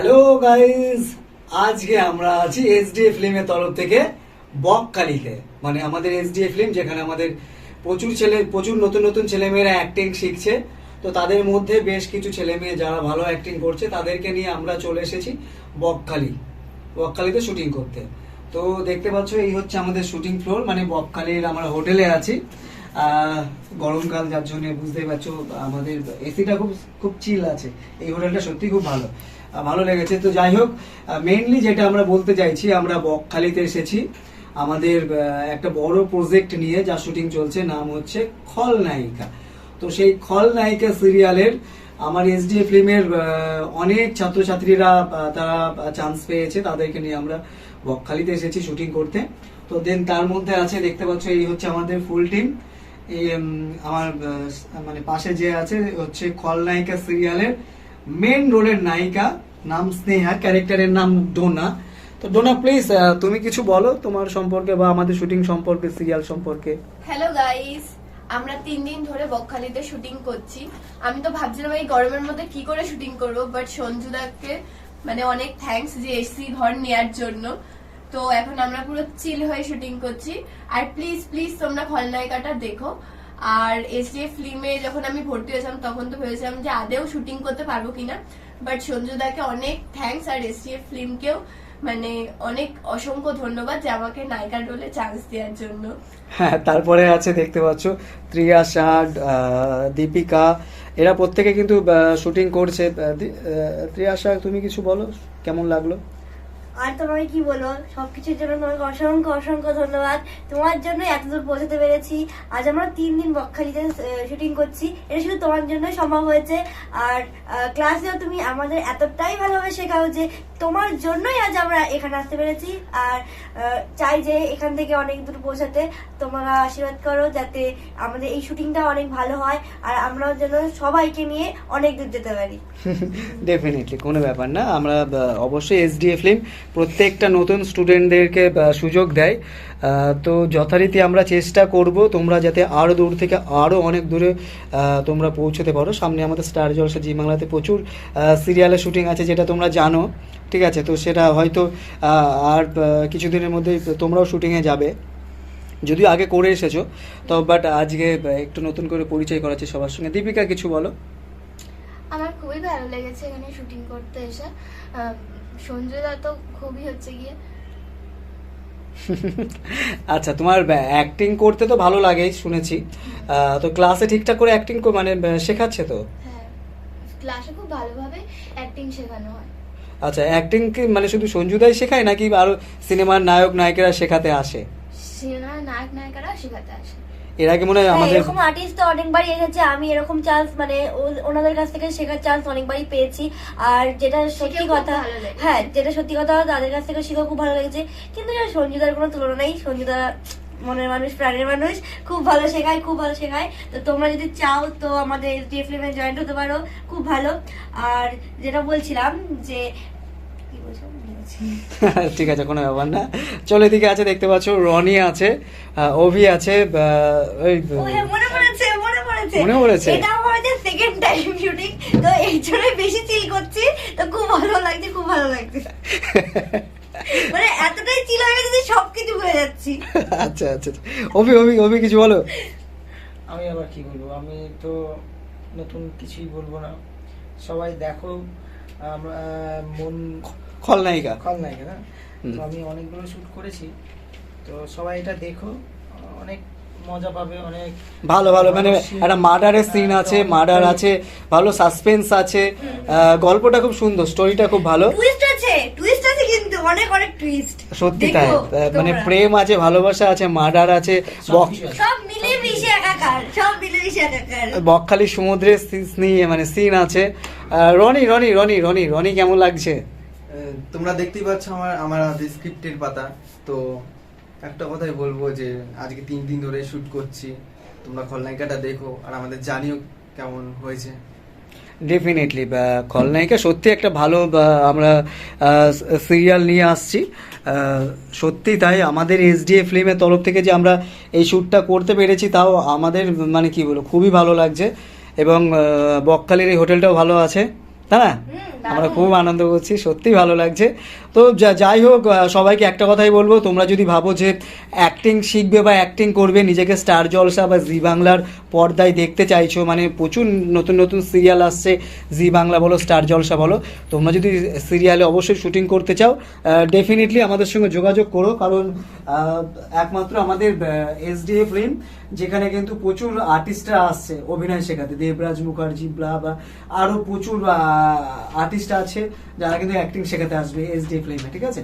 Hello guys আজকে আমরা আছি এসডিএ ফিল্মের তরফ থেকে বকখালিতে। মানে আমাদের এসডিএ ফিল্ম যেখানে আমাদের প্রচুর ছেলে, প্রচুর নতুন নতুন ছেলেমেয়েরা অ্যাক্টিং শিখছে। তো তাদের মধ্যে বেশ কিছু ছেলে মেয়ে যারা ভালো অ্যাক্টিং করছে, তাদেরকে নিয়ে আমরা চলে এসেছি বকখালি। বকখালিতে শুটিং করতে। তো দেখতে পাচ্ছ, এই হচ্ছে আমাদের শুটিং ফ্লোর মানে বকখালির আমরা হোটেলে আছি। গরমকাল যার জন্য বুঝতেই পারছ, আমাদের এসিটা খুব খুব চিল আছে। এই হোটেলটা সত্যি খুব ভালো। ভালো লেগেছে। তো যাই হোক মেইনলি যেটা আমরা বলতে চাইছি, আমরা বকখালিতে এসেছি। আমাদের একটা বড় প্রজেক্ট নিয়ে যা শুটিং চলছে, নাম হচ্ছে খলনায়িকা। তো সেই খলনায়িকা সিরিয়ালের আমার এসডি ফিল্মের অনেক ছাত্রছাত্রীরা তারা চান্স পেয়েছে। তাদেরকে নিয়ে আমরা বকখালিতে এসেছি শুটিং করতে। তো দেন তার মধ্যে আছে, দেখতে পাচ্ছ, এই হচ্ছে আমাদের ফুল টিম আমার মানে পাশে যে আছে, হচ্ছে খলনায়িকা সিরিয়ালের মেন রোলের নায়িকা, নাম স্নেহা ক্যারেক্টারের নাম ডোনা। তো ডোনা প্লিজ তুমি কিছু বলো তোমার সম্পর্কে বা আমাদের শুটিং সম্পর্কে সিরিয়াল সম্পর্কে। হ্যালো গাইস আমরা তিন দিন ধরে বকখালিতে শুটিং করছি। আমি তো ভাবছিলাম এই গরমের মধ্যে কি করে শুটিং করব বাট সঞ্জুদাকে মানে অনেক থ্যাঙ্কস যে এসি ঘর নেয়ার জন্য। তো এখন আমরা পুরো চিল হয়ে শুটিং করছি। আর প্লিজ প্লিজ তোমরা খলনায়িকাটা দেখো। আর এসডিএফ ফিল্মে যখন আমি ভর্তি হয়েছিলাম তখন তো ভেবেছিলাম যে আদেও শুটিং করতে পারব কিনা। বাট সঞ্জুদাকে অনেক থ্যাঙ্কস আর এসডিএফ ফিল্মকেও মানে অনেক অসংখ্য ধন্যবাদ যে আমাকে নায়িকার রোলে চান্স দেওয়ার জন্য। হ্যাঁ তারপরে আছে দেখতে পাচ্ছ ত্রিয়াশা আহ, দীপিকা। এরা প্রত্যেকে কিন্তু শুটিং করছে। আহ, ত্রিয়াশা তুমি কিছু বলো? কেমন লাগল? আর তোমাকে কি বলব? সবকিছুর জন্য তোমাকে অসংখ্য অসংখ্য ধন্যবাদ। তোমার জন্য এতদূর পৌঁছাতে পেরেছি। আজ আমরা তিন দিন বকখালিতে শুটিং করছি। এটা শুধু তোমার জন্যই সম্ভব হয়েছে। আর ক্লাসেও তুমি আমাদের এতটাই ভালোভাবে শেখাও যে তোমার জন্যই আজ আমরা এখানে আসতে পেরেছি। আর চাই যে এখান থেকে অনেক দূর পৌঁছাতে। তোমরা আশীর্বাদ করো যাতে আমাদের এই শুটিংটা অনেক ভালো হয়। আর আমরাও যেন সবাইকে নিয়ে অনেক দূর যেতে পারি। ডেফিনেটলি কোনো ব্যাপার না। আমরা অবশ্যই এসডিএ ফিল্ম প্রত্যেকটা নতুন স্টুডেন্টদেরকে সুযোগ দেয়। তো যথারীতি আমরা চেষ্টা করব তোমরা যাতে আরও দূর থেকে আরও অনেক দূরে তোমরা পৌঁছতে পারো। সামনে আমাদের স্টার জলসা জি বাংলাতে প্রচুর সিরিয়ালের শুটিং আছে যেটা তোমরা জানো, ঠিক আছে? তো সেটা হয়তো আর কিছুদিনের মধ্যেই তোমরাও শুটিংয়ে যাবে। যদিও আগে করে এসেছ, তো বাট আজকে একটু নতুন করে পরিচয় করাচ্ছি সবার সঙ্গে। দীপিকা, কিছু বলো। আমার খুবই ভালো লেগেছে এখানে শুটিং করতে এসে। খুবই হচ্ছে গিয়ে। আচ্ছা তোমার অ্যাক্টিং করতে তো ভালো লাগেই শুনেছি। তো ক্লাসে ঠিকঠাক করে অ্যাক্টিং মানে শেখাচ্ছে তো? হ্যাঁ ক্লাসে খুব ভালোভাবে অ্যাক্টিং শেখানো হয়। আচ্ছা অ্যাক্টিং কি মানে শুধু সঞ্জুদাই শেখায় নাকি আরও সিনেমার নায়ক নায়িকারা শেখাতে আসে? সিনেমার নায়ক নায়িকারা শেখাতে আসে। এর আগে মনে হয় হ্যাঁ, আমাদের এরকম আর্টিস্ট তো অনেকবারই এসেছে। আমি এরকম চান্স মানে ও- ওনাদের কাছ থেকে শেখার চান্স অনেকবারই পেয়েছি। আর যেটা সত্যি কথা হ্যাঁ যেটা সত্যি কথা তাদের কাছ থেকে শিখেও খুব ভালো লেগেছে। কিন্তু সঞ্জুদার কোনো তুলনা নেই। সঞ্জুদা মনের মানুষ প্রাণের মানুষ। খুব ভালো শেখায় খুব ভালো শেখায়। তো তোমরা যদি চাও তো আমাদের এসডিএফ ফিল্মে জয়েন্ট হতে পারো। খুব ভালো। আর যেটা বলছিলাম যে কি বলছিলাম? গেছি। ঠিক আছে কোনো ব্যাপার না। চলো এদিকে আছে দেখতে পাচ্ছ রনি আছে অভি আছে ওই হ্যাঁ, মনে পড়েছে মনে পড়েছে। মনে পড়েছে? এটা আমার সেকেন্ড টাইম শুটিং তো এই জন্যই বেশি চিল করছি তো খুব ভালো লাগছে খুব ভালো লাগছে। মানে এতটাই চিল হয়ে গেছে সবকিছু ভুলে যাচ্ছি। আচ্ছা আচ্ছা আচ্ছা। অভি অভি অভি কিছু বলো? আমি আবার কি বলব? আমি তো নতুন কিছুই বলব না। সবাই দেখো আমরা মন খলনায়িকা। খলনায়িকা না? তো আমি অনেকগুলো শ্যুট করেছি। তো সবাই এটা দেখো অনেক মজা পাবে অনেক ভালো ভালো মানে একটা মার্ডারের সিন আছে মার্ডার আছে ভালো সাসপেন্স আছে গল্পটা খুব সুন্দর স্টোরিটা খুব ভালো। টুইস্ট আছে টুইস্ট আছে কিন্তু অনেক অনেক টুইস্ট সত্যি তাই মানে প্রেম আছে ভালোবাসা আছে মার্ডার আছে। সব মিলে মিশে একাকার সব মিলে মিশে একাকার। বকখালি সমুদ্রের নিয়ে মানে সিন আছে। রনি রনি রনি রনি রনি কেমন লাগছে? তোমরা দেখতেই পাচ্ছ আমার আমার স্ক্রিপ্টের পাতা। তো একটা কথাই বলব যে, আজকে তিন দিন ধরে শুট করছি। তোমরা খলনায়িকাটা দেখো আর আমাদের জানিও কেমন হয়েছে। ডেফিনেটলি খলনায়িকা সত্যি একটা ভালো আমরা সিরিয়াল নিয়ে আসছি। সত্যি তাই আমাদের এসডিএ ফিল্মের তরফ থেকে যে আমরা এই শ্যুটটা করতে পেরেছি, তাও আমাদের মানে কি বলব, খুবই ভালো লাগছে। এবং বকখালির এই হোটেলটাও ভালো আছে। তাই না? আমরা খুব আনন্দ করছি সত্যি ভালো লাগছে। তো যাই হোক সবাইকে একটা কথাই বলব, তোমরা যদি ভাবো যে অ্যাক্টিং শিখবে বা অ্যাক্টিং করবে, নিজেকে স্টার জলসা বা জি বাংলার পর্দায় দেখতে চাইছো মানে প্রচুর নতুন নতুন সিরিয়াল আসছে, জি বাংলা বলো স্টার জলসা বলো, তোমরা যদি সিরিয়ালে অবশ্যই শুটিং করতে চাও ডেফিনেটলি আমাদের সঙ্গে যোগাযোগ করো, কারণ একমাত্র আমাদের এসডিএ ফিল্ম যেখানে কিন্তু প্রচুর আর্টিস্টরা আসছে, অভিনয় শেখাতে, দেবরাজ মুখার্জি ব্লা বা আরও প্রচুর আর্টিস্ট আছে, যারা কিন্তু অ্যাক্টিং শেখাতে আসবে এসডিএ ফিল্মে ঠিক আছে?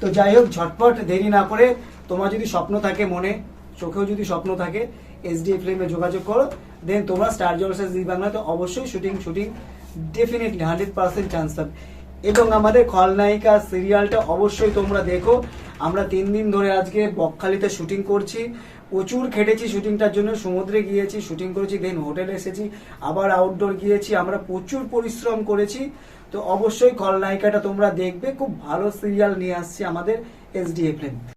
তো যাই হোক, ঝটপট, দেরি না করে তোমার যদি স্বপ্ন থাকে মনে, চোখেও যদি স্বপ্ন থাকে এসডিএ ফিল্মে যোগাযোগ করো। দেন তোমরা স্টার জলসা জি বাংলাতে অবশ্যই shooting shooting definitely hundred percent chance পাবে। এবং আমাদের খলনায়িকা সিরিয়ালটা অবশ্যই তোমরা দেখো। আমরা তিন দিন ধরে আজকে বকখালিতে শুটিং করছি। প্রচুর খেটেছি শুটিংটার জন্য, সমুদ্রে গিয়েছি, শুটিং করেছি দেন হোটেলে এসেছি, আবার আউটডোর গিয়েছি, আমরা প্রচুর পরিশ্রম করেছি। তো অবশ্যই খলনায়িকাটা তোমরা দেখবে, খুব ভালো সিরিয়াল নিয়ে আসছি আমাদের এসডিএফ